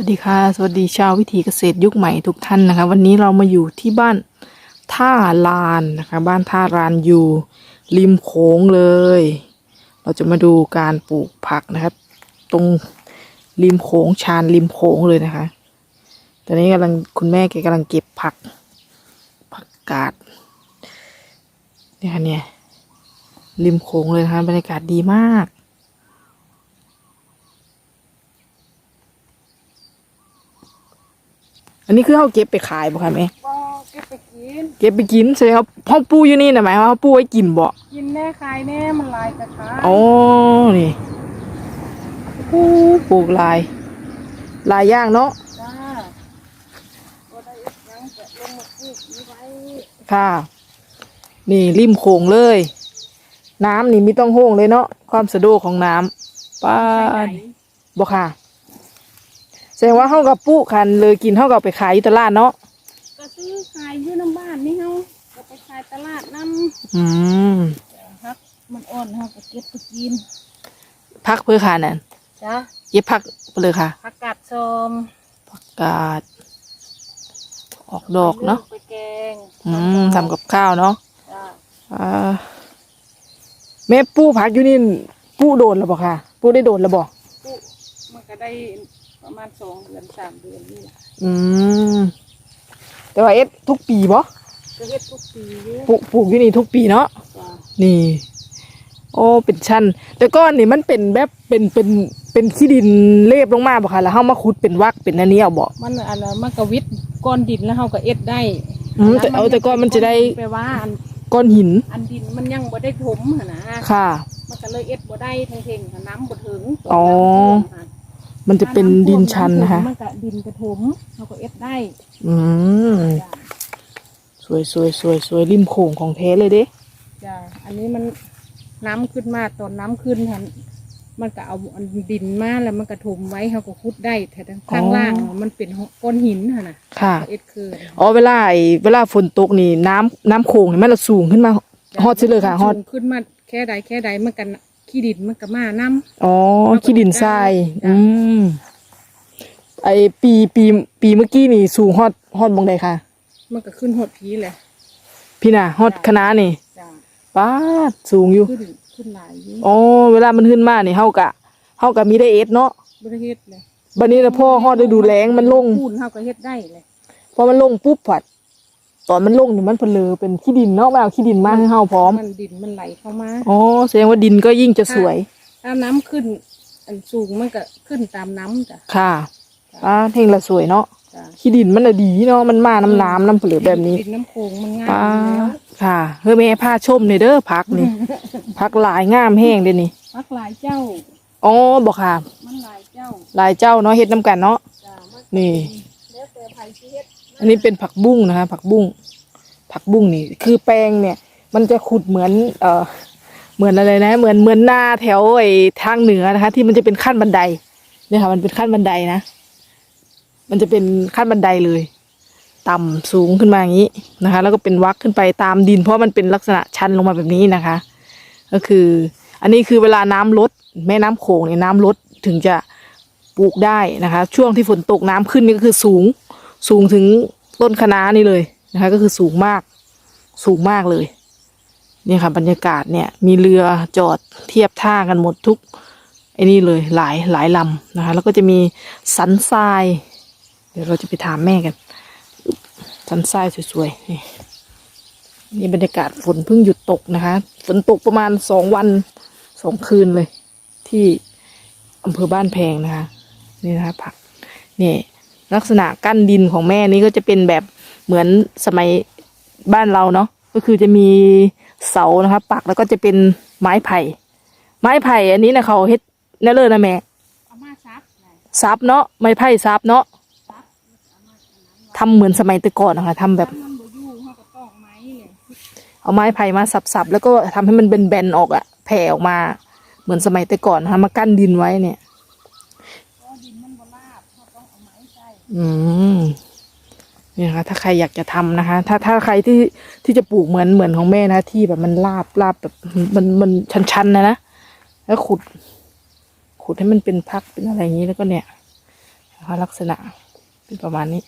วัสดีค่ะ สวัสดีชาววิถีเกษตรยุคใหม่ทุกท่านนะคะ วันนี้เรามาอยู่ที่บ้านท่าลานนะคะ บ้านท่าลานอยู่ ริมโขงเลย เราจะมาดูการปลูกผักนะครับตรงริมโขงชานริมโขงเลยนะคะ ตอนนี้กำลังคุณแม่แกกำลังเก็บผัก ผักกาดเนี่ยค่ะเนี่ยริมโขงเลยนะคะบรรยากาศดีมาก อันนี้คือเขาเก็บไปขายบ่คะแม่ก็เก็บไปกิน เก็บไปกินใช่ครับห้องปูอยู่นี่นะหมายว่าเขาปูไว้กินบ่กินแน่ขายแน่มันลายกระทะโอ้นี่ปูปลูกลาย ลายย่างเนาะจ้าก็ได้ยังจะลงมาปลูกนี้ไว้ค่ะ นี่ริมโขงเลย น้ำนี่ไม่ต้องโห้งเลยเนาะความสะดวกของน้ำป้าใส่ดไหน บ่ค่ะ แสดงว่าเขากับปูคันเลยกินเขากับไปขายอยู่ตลาดเนาะก็ซื้อขายอยู่น้ำบ้านนี่เฮาก็ไปขายตลาดน้อืมำครับมันอ่อนเฮาก็เก็บไปกินพักเพื่อค่ะนั่นจ้าเย็บพักไปเลยค่ะผักกาดส้มผักกาดออกดอกเนาะไปแกงอืมทำกับข้าวเนาะจ้าอ่าแม่ปูพักอยู่นี่ปูโดนแล้วบ่ค่ะ ปูได้โดนแล้วบ่ปลูกมันก็ได้ ประมาณสองเดือนสามเดือนนี่แหละอืมแต่ว่าเอ็ดทุกปีบ่ก็เฮ็ดทุกปีอยู่ปลูกปลูกอยู่นี่ทุกปีเนาะจ้านี่ โอ้เป็นชั้นแต่ก้อนนี่มันเป็นแบบเป็นเป็นเป็นขี้ดินเรียบลงมาบ่ค่ะแล้วเฮามาขุดเป็นวักเป็นอันนี้เอาบ่มันอันนั้นมันก็วิดก้อนดินแล้วเฮาก็เอ็ดได้อืมแต่เอาแต่ก้อนมันจะได้แปลว่าอันก้อนหินอันดินมันยังบ่ได้ถมหั่นนะค่ะ มันก็เลยเอ็ดบ่ได้เท่งๆค่ะน้ำบ่ถึงอ๋อน้ำท่วมค่ะ มันจะเป็นดินชันนะคะ มันก็ดินกระถมเราก็เอ็ดได้อืมจ้ะสวยสวยสวยสวยริมโขงของแท้เลยเด้จ้ะอันนี้มันน้ำขึ้นมาตอนน้ำขึ้นค่ะมันก็เอาอันดินมาแล้วมันกระถมไว้เขาก็ขุดได้แต่ข้างล่างมันเป็นก้อนหินค่ะนะค่ะเอ็ดคืออ๋อเวลาไอ้เวลาฝนตกนี่น้ำน้ำโขงนี่มันละสูงขึ้นมาฮอดซิเลยค่ะฮอดสูงขึ้นมาแค่ใดแค่ใดมันกัน ขี้ดินมันก็มาน้ำอ๋อขี้ดินทรายจ้ะอืม ไอปีปีปีเมื่อกี้นี่สูงฮอดฮอดบงใดค่ะ มันก็ขึ้นหดผีเลยพี่น่ะฮอดคณะนี่จ้ะป้าดสูงอยู่ ขึ้นขึ้นหลายอยู่อ๋อ เวลามันขึ้นมานี่เฮากะเฮากะมีได้เอสเนาะบริเฮ็ดเลยบัดนี้ละพ่อฮอดฤดูแล้งมันลงพูนเฮาก็เฮ็ดได้เลยพอมันลงปุ๊บผัด ตอนมันลงนี่มันเพลือเป็นขี้ดินเนาะมาเอาขี้ดินมาให้เฮาพร้อม มันดินมันไหลเข้ามา อ๋อแสดงว่าดินก็ยิ่งจะสวย ถ้าน้ำขึ้น อันสูงมันก็ขึ้นตามน้ำจ้ะ ค่ะป้าเท่งละสวยเนาะจ้ะขี้ดินมันน่ะดีเนาะมันมาน้ำน้ำน้ำเปลือแบบนี้ดินน้ำโขงมันง่ายป้าอยู่แล้วค่ะเฮ้ยแม่ผ้าชมเลยเด้อพักนี่พักหลายงามแห้งเด้นี่มักหลายเจ้า อ๋อบอกค่ะ มันหลายเจ้าหลายเจ้าเนาะเฮ็ดน้ำกันเนาะ จ้ะมันนี่ แล้วแต่ไผสิเฮ็ด อันนี้เป็นผักบุ้งนะคะผักบุ้งผักบุ้งนี่ คือแปลงเนี่ย มันจะขุดเหมือนเออเหมือนอะไรนะ เหมือนเหมือนหน้าแถวไอ้ทางเหนือนะคะ ที่มันจะเป็นขั้นบันไดเนี่ยค่ะ มันเป็นขั้นบันไดนะ มันจะเป็นขั้นบันไดเลย ต่ำสูงขึ้นมาอย่างนี้นะคะ แล้วก็เป็นวักขึ้นไปตามดิน เพราะมันเป็นลักษณะชันลงมาแบบนี้นะคะ ก็คือ อันนี้คือเวลาน้ำลดแม่น้ำโขงเนี่ยน้ำลดถึงจะปลูกได้นะคะ ช่วงที่ฝนตกน้ำขึ้นนี่ก็คือสูง สูงถึงต้นคะน้านี่เลยนะคะ ก็คือสูงมาก สูงมากเลย เนี่ยค่ะ บรรยากาศเนี่ยมีเรือจอดเทียบท่ากันหมดทุกไอ้นี่เลยหลายหลายลำนะคะ แล้วก็จะมีสันทราย เดี๋ยวเราจะไปถามแม่กัน สันทรายสวยๆนี่นี่บรรยากาศฝนเพิ่งหยุดตกนะคะ ฝนตกประมาณสองวันสองคืนเลย ที่อำเภอบ้านแพงนะคะ นี่นะคะผักนี่ ลักษณะกั้นดินของแม่นี่ก็จะเป็นแบบเหมือนสมัยบ้านเราเนาะก็คือจะมีเสานะคะปักแล้วก็จะเป็นไม้ไผ่ ไม้ไผ่อันนี้นะเขาเฮ็ดแน่เลยนะแม่ซับเนาะไม้ไผ่ซับเนาะทำเหมือนสมัยแต่ก่อนนะคะทำแบบ เอาไม้ไผ่มาสับๆแล้วก็ทำให้มันเป็นแบนๆออกอะแผ่ออกมา เหมือนสมัยแต่ก่อนนะคะมากั้นดินไว้เนี่ย เพราะดินมันบ่ราบเฮาต้องเอาไม้ใส่ อืมนี่นะคะถ้าใครอยากจะทำนะคะ ถ้าถ้าใครที่ที่จะปลูกเหมือนเหมือนของแม่นะที่แบบมันลาบลาบแบบมันมันชันๆนะนะแล้วขุด ขุดให้มันเป็นพักเป็นอะไรอย่างนี้แล้วก็เนี่ยนะคะลักษณะเป็นประมาณนี้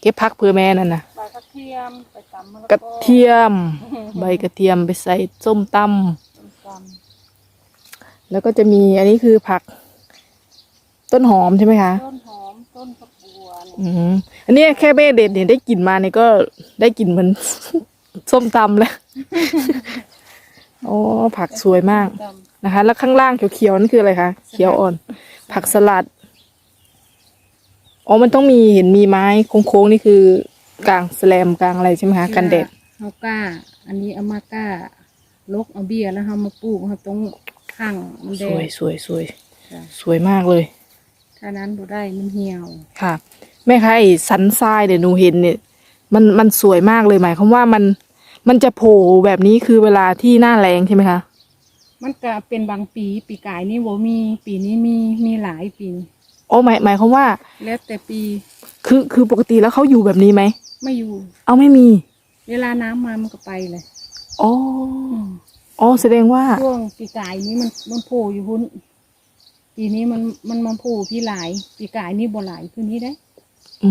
เก็บพักเพื่อแม่นั่นนะใบกระเทียมไปตำมะละกระเทียม ใบกระเทียมไปใส่ส้มตต้มตำแล้วก็จะมีอันนี้คือผัก ต้นหอมใช่ไหมคะำต้นหอม ต้นฝักบัวเนี่ยอืมอันนี้แค่แม่เด็ดเนี่ยได้กลิ่นมาเนี่ยก็ได้กลิ่นเหมือน ส้มตำแล้วโอ้ผักสวยมากตนะคะ แล้วข้างล่างเขียวๆนั่นคืออะไรคะเขียวอ่อน ผักสลัด อ๋อมันต้องมีเห็นมีไม้โค้งๆนี่คือกลางแสลมกลางอะไรใช่ไหมคะำกันแดดเฮาก้า อันนี้เอามาก้าลกเอาเบี้ยแล้วเฮามาปลูกเฮาต้องข้างมันสแดวยง สวยสวยจ้ะ สวยมากเลย ถ้านั้นบ่ได้มันเหี่ยวค่ะ แม่คะไอ้สันทรายเดี๋ยวหนูเห็นเนี่ยมันมันสวยมากเลยหมายความว่ามันมันจะโผล่แบบนี้คือเวลาที่หน้าแรงใช่ไหมคะมันก็เป็นบางปี ปีกายนี่บ่มีปีนี้มีมีหลายปีอ๋อหมายหมายความว่า แล้วแต่ปีคือคือปกติแล้วเขาอยู่แบบนี้ไหมไม่อยู่ เอาไม่มี เวลาน้ำมามันก็ไปเลยอ๋ออืมอ๋อแสดงว่า ช่วงปีกายนี้มันมันโผล่อยู่พุ่น ปีนี้มันมันมาโผล่พี่หลาย ปีกายนี่บ่หลายคืนนี้ได้ อื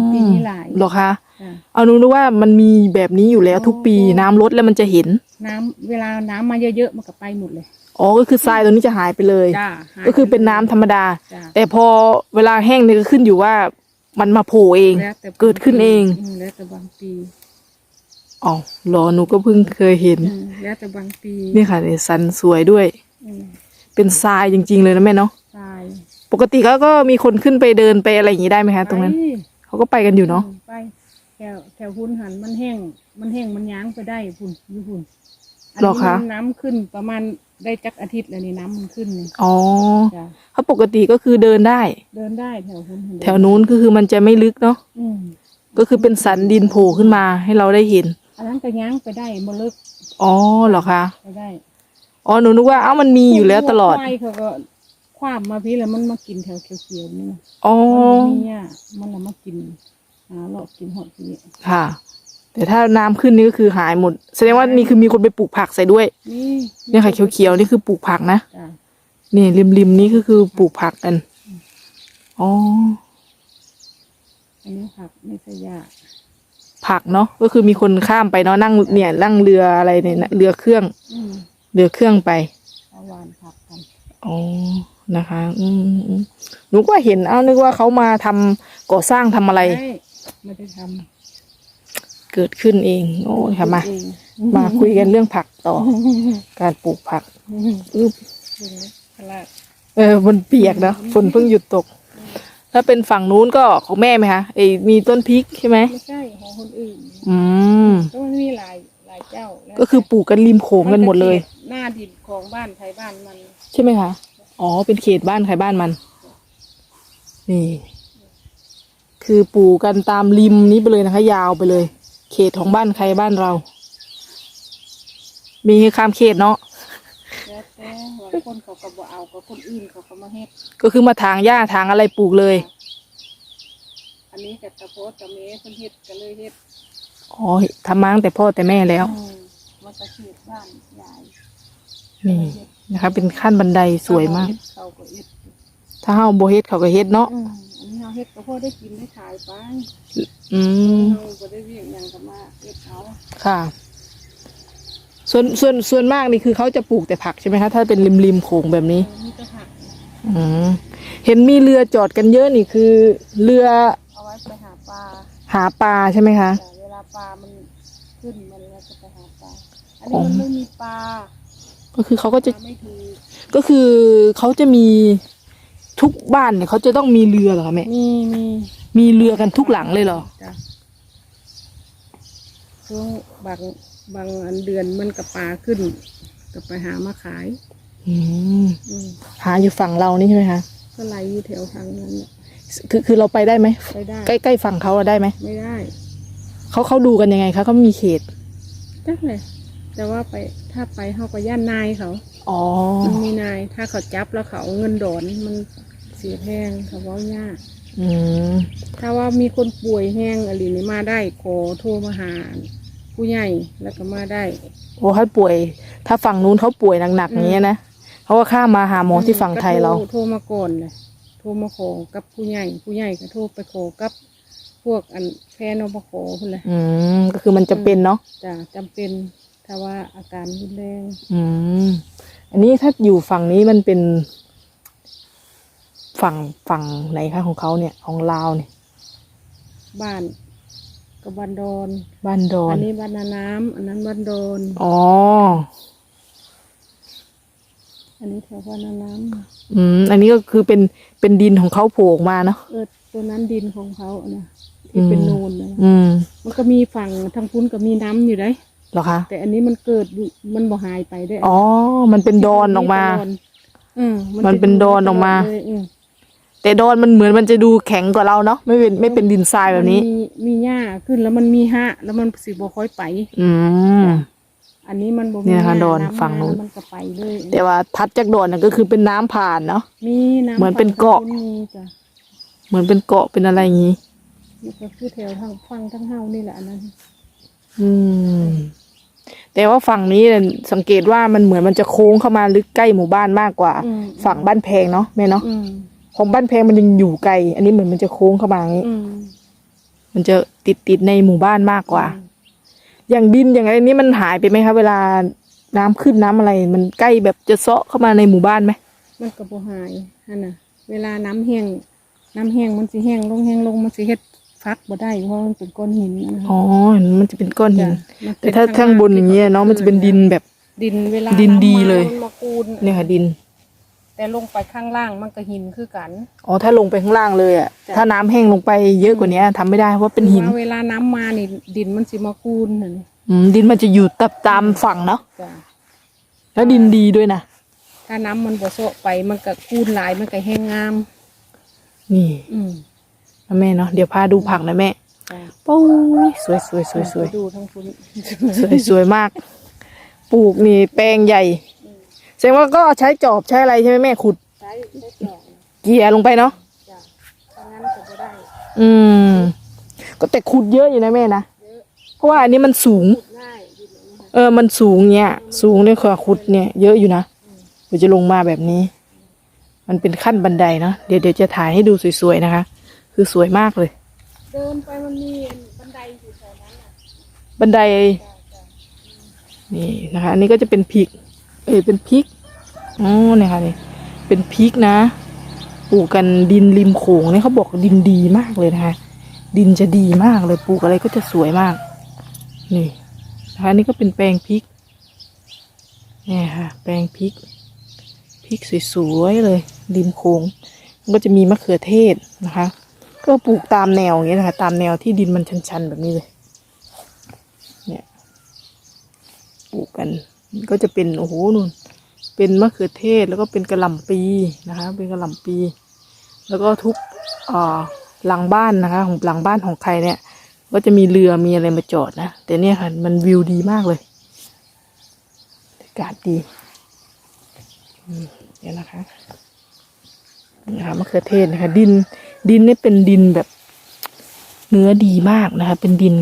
มปีนี้หลายเหรอคะจ้ะเอาหนูนึกว่ามันมีแบบนี้อยู่แล้วทุกปีโอ้น้ำลดแล้วมันจะเห็นน้ำเวลาน้ำมาเยอะๆมันก็ไปหมดเลยอ๋อก็คือทรายตัวนี้จะหายไปเลย จ้าหายก็คือเป็นน้ำธรรมดา จ้ะแต่พอเวลาแห้งเนี่ยก็ขึ้นอยู่ว่ามันมาโผล่เอง แล้วแต่เกิดขึ้นเอง มแล้วแต่บางปีอ๋อเหรอหนูก็เพิ่งเคยเห็น อืมแล้วแต่บางปีนี่ค่ะเนี่ยสันสวยด้วย อืม เป็นทรายจริง ๆ เลยนะแม่เนาะทรายปกติเขาก็มีคนขึ้นไปเดินไปอะไรอย่างนี้ได้ไหมคะตรงนั้นไปเขาก็ไปกันอยู่เนาะอืมไปแถวแถวหุ่นหันมันแห้ง มันแห้งมันย้างไปได้พุ่นอยู่พุ่นอันหรอนี้คะ มันน้ำขึ้นประมาณได้จักอาทิตย์แล้วนี่น้ำมันขึ้นนี่อ๋อจ้ะเขาปกติก็คือเดินได้ เดินได้แถวหุ่นหัแถวนู้นก็คือมันจะไม่ลึกเนาะอืมก็คือเป็นสันดินโผล่ขึ้นมาให้เราได้เห็น อันนั้นก็ย้างไปได้บ่เลิกอ๋อเหรอคะไปได้ อ๋อหนูนึกว่าเอ้ามันมีอยู่แล้วตลอด ควายเขาก็คว้ามมาพี่แล้วมันมากินแถวเขียวๆนี่นะอ๋อ มันบ่มีอะมันละมากินหาเลาะกินหอดพี่ค่ะ แต่ถ้าน้ำขึ้นนี่ก็คือหายหมด แสดงว่านี่คือมีคนไปปลูกผักใส่ด้วย นี่เนี่ยค่ะเขียวๆนี่คือปลูกผักนะ จ้ะนี่ริมๆนี่ก็คือปลูกผักกัน อ๋อ อันนี้ผักไม่ใช่ยาผักเนาะ ก็คือมีคนข้ามไปเนาะนั่งเนี่ยนั่งเรืออะไรเนี่ยนะเรือเครื่อง อืม เรือเครื่องไปเอาหวานผักกันอ๋อนะคะ อืมอืมหนูก็เห็นเอ้านึกว่าเขามาทำก่อสร้างทำอะไรไม่ไม่ได้ทเกิดขึ้นเอง โอ้ยำค่ะมา เองมาคุยกันเรื่องผักต่อ การปลูกผักอืมอึ๊บดูนะตลาดเออมันเปียกนะฝนเพิ่งหยุดตก ถ้าเป็นฝั่งนู้นก็ของแม่ไหมคะไอ้มีต้นพริกใช่ไหมไม่ใช่ของคนอื่นอืมก็มันมีหลาย ก็คือปลูกกันริมโขงกันหมดเลยนจะขตหน้าดินของบ้านไทยบ้านมันใช่ไหมคะอ๋อเป็นเขตบ้านใครบ้านมัน นี่ คือปลูกกันตามริมนี้ไปเลยนะคะ ยาวไปเลย เขตของบ้านใครบ้านเรา มีข้ามเขตเนาะแล้วแต่บางคนเขาก็บ่เอาก็คนอื่นเขาก็มาเฮ็ดก็คือมาทางหญ้าทางอะไรปลูกเลย อันนี้กับตะโพดตะเมเพิ่นเฮ็ดก็เลยเฮ็ดอ๋อทำมาตั้งแต่พ่อแต่แม่แล้ว อืม มันก็เขตบ้านยายนี่นะคะเป็นขั้นบันไดสวยมาก เขาก็เฮ็ดถ้าเฮาโบเฮ็ดเขาก็เฮ็ดเนาะอืมอันนี้เฮาเฮ็ดก็พอได้กินได้ขายไปอืมเฮาบ่ได้เวียงหยังก็มาเฮ็ดเอาค่ะ ส่วนส่วนส่วนมากนี่คือเขาจะปลูกแต่ผักใช่ไหมคะถ้าเป็นริมริมโขงแบบนี้ เออมีแต่ผักอืมเห็นมีเรือจอดกันเยอะนี่คือ เรือเอาไว้ไปหาปลาหาปลาใช่ไหมคะ แต่เวลาปลามันขึ้นมันก็จะไปหาปลา อันนี้มันไม่มีปลาก็คือเขาก็ปจะลาไม่ถือก็คือเขาจะมีทุกบ้านเนี่ยเขาจะต้องมีเรือเหรอคะแม่มีมีมีเรือกันทุกหลังเลยเหรอจ้ะช่วงบางบางอันเดือนมันกับปลาขึ้นก็ไปหามาขาย อืมอืมหาอยู่ฝั่งเรานี่ใช่ไหมคะก็ไหลอยู่แถวทางนั้นน่ะคือคือเราไปได้ไหมไปได้ใกล้ใกล้ฝั่งเขาอะได้ไหมไม่ได้เขาเขาดูกันยังไงคะเขามีเขต จักเลย แต่ว่าไปถ้าไปเขาก็ย่านนายเขาอ๋อมันมีนาย ถ้าเขาจับแล้วเขาเอาเงินดอนมันเสียแพงเขาเว้ายากอืมถ้าว่ามีคนป่วยแห้งอะไรนี่มาได้ขอโทรมาหาผู้ใหญ่แล้วก็มาได้โอ้เขาป่วย ถ้าฝั่งนู้นเขาป่วยหนักๆอย่างเงี้ยนะเขาก็ข้ามมาหาหมอที่ฝั่งไทยเราก็โทรโทรมาก่อนเลยโทรมาขอกับผู้ใหญ่ ผู้ใหญ่ก็โทรไปขอกับพวกอันแพนอปขอพุ่นแหละอืมก็คือมันจะเป็นเนาะจ้ะจำเป็น ถ้าว่าอาการรุนแรงอืมอันนี้ถ้าอยู่ฝั่งนี้มันเป็น ฝั่งฝั่งไหนคะของเขาเนี่ย ของลาวเนี่ย บ้านกับบ้านดอนบ้านดออันนนี้บ้านนาน้ำอันนั้นบ้านดอนอ๋อ อันนี้แถวบ้านนาน้อืม อันนี้ก็คือเป็นเป็นดินของเขาโผล่ออกมาเนาะำเออตัวนั้นดินของเขาอะนะที่เป็นอืมโนนนะอืม มันก็มีฝั่งทางพุ้นก็มีน้ำอยู่ได้ เหรอคะ แต่อันนี้มันเกิดอยู่มันบ่หายไปได้อ๋อ มันเป็นดอนออกมาอืมมันเป็นดอนออกมา เลยอืมแต่ดอนมันเหมือนมันจะดูแข็งกว่าเราเนาะไม่เป็นไม่เป็นดินทรายแบบนี้ มัมีมีหญ้าขึ้นแล้วมันมีหะแล้วมันสิบ่ค่อยไป อืม อันนี้มันบ่มีเนี่ยนะคะหญ้าดอนำฝั่งนู้น มาแล้วมันก็ไปเลยแต่ว่าทัดจากดอนน่ะก็คือเป็นน้ำผ่านเนาะ มีน้ำเหมือนเป็นเกาะฝั่งมีจ้ะเหมือนเป็นเกาะเป็นอะไรอย่างนี้นี่ก็คือแถวทางฟังทั้งเฮานี่แหละอันนั้น อืม แต่ว่าฝั่งนี้เนี่ยสังเกตว่ามันเหมือนมันจะโค้งเข้ามาลึกใกล้หมู่บ้านมากกว่า อืม ฝั่งบ้านแพงเนาะแม่เนาะอืมของบ้านแพงมันยังอยู่ไกล อันนี้เหมือนมันจะโค้งเข้ามาอย่างนี้ อืม มันจะติดติดในหมู่บ้านมากกว่าอย่างดินอย่างไรนี้มันหายไปไหมคะเวลาน้ำขึ้นน้ำอะไร มันใกล้แบบจะเซาะเข้ามาในหมู่บ้านไหมมันก็บ่หายหั่นน่ะ เวลาน้ำแห้งน้ำแห้งมันสิแห้งลงแห้งลงมันสิเฮ็ด ฟักบ่ได้เพราะมันเป็นก้อนหินนะอ๋อ มันจะเป็นก้อนหิน จ้ะมันแต่ถ้าข้างบนอย่างเงี้ยเนาะมันจะเป็นดินแบบ ดินเวลาดินดีำมาเลยมันมากูนเนี่ยค่ะดิน แต่ลงไปข้างล่างมันก็หินคือกัน อ๋อ ถ้าลงไปข้างล่างเลยอะ จ้ะ ถ้าน้ำแห้งลงไปเยอะกว่านี้ทำไม่ได้เพราะเป็นหิน ว่าเวลาน้ำมานี่ดินมันสิมากูนนั่นอืม ดินมันจะอยู่ตับตามฝั่งเนาะ จ้ะแล้วดินดีด้วยนะ ถ้าน้ำมันบ่โซะไปมันก็กูนหลายมันก็แห้งงาม นี่ อืม นะแม่เนาะเดี๋ยวพาดูผักนะแม่จ้ะปุ้ยสวยสวยสวยสวยดูทั้งคุณสวยสวยมาก ปลูกนี่แปลงใหญ่แสดงว่าก็ใช้จอบใช้อะไรใช่ไหมแม่ขุดใช้ใช้จอกเกียร์ลงไปเนาะจ้ะถ้างั้นก็บ่ได้ อืม ก็แต่ขุดเยอะอยู่นะแม่นะเพราะว่าอันนี้มันสูงง่ายดินอันนี้ค่ะเออ มันสูงเนี่ย สูงเนี่ยค่ะขุดเนี่ย เยอะอยู่นะเดี๋ยวจะลงมาแบบนี้ มันเป็นขั้นบันไดเนาะเดี๋ยวเดี๋ยวจะถ่ายให้ดูสวยๆนะคะ คือสวยมากเลย เดินไปมันมีบันไดอยู่แถวนั้นน่ะบันไดจ้ะจ้ะนี่นะคะ อันนี้ก็จะเป็นพริก เอยเป็นพริกอ๋อเนี่ยค่ะนี่เป็นพริกนะปลูกกันดินริมโขงเนี่ยเขาบอกดินดีมากเลยนะคะ ดินจะดีมากเลยปลูกอะไรก็จะสวยมาก นี่นะคะอันนี่ก็เป็นแปลงพริกเนี่ยค่ะ แปลงพริกพริกสวยๆเลยริมโขงมันก็จะมีมะเขือเทศนะคะ ก็ปลูกตามแนวอย่างเงี้ยนะคะตามแนวที่ดินมันชันๆแบบนี้เลย เนี่ยปลูกกัน ก็จะเป็นโอ้โหนู่นเป็นมะเขือเทศแล้วก็เป็นกระหล่ำปีนะคะ เป็นกระหล่ำปี แล้วก็ทุกอ่าหลังบ้านนะคะ ของหลังบ้านของใครเนี่ย ก็จะมีเรือมีอะไรมาจอดนะแต่เนี่ยค่ะ มันวิวดีมากเลยอากาศดีเดี๋ยวนะคะนี่ค่ะมะเขือเทศนะคะดิน ดินนี่เป็นดินแบบเนื้อดีมากนะคะ เป็นดิน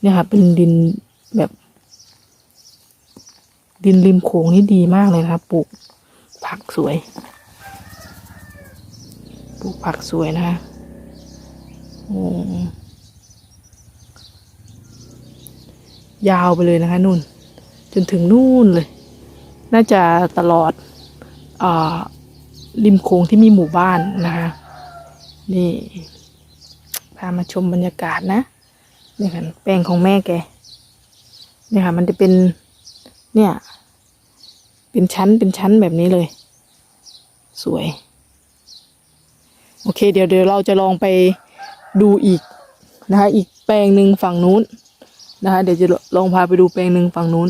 เนี่ยค่ะ เป็นดินแบบ ดินริมโขงนี่ดีมากเลยนะครับปลูกผักสวย ปลูกผักสวยนะคะโอ้ยาวไปเลยนะคะนู่น จนถึงนู่นเลย น่าจะตลอดอ่าริมโขงที่มีหมู่บ้านนะคะ นี่ พามาชมบรรยากาศนะนี่ค่ะแปลงของแม่แกนี่ค่ะ มันจะเป็น เนี่ย เป็นชั้นเป็นชั้นแบบนี้เลย สวย โอเค เดี๋ยวเดี๋ยวเราจะลองไปดูอีกนะคะ อีกแปลงหนึ่งฝั่งนู้นนะคะ เดี๋ยวจะลองพาไปดูแปลงหนึ่งฝั่งนู้น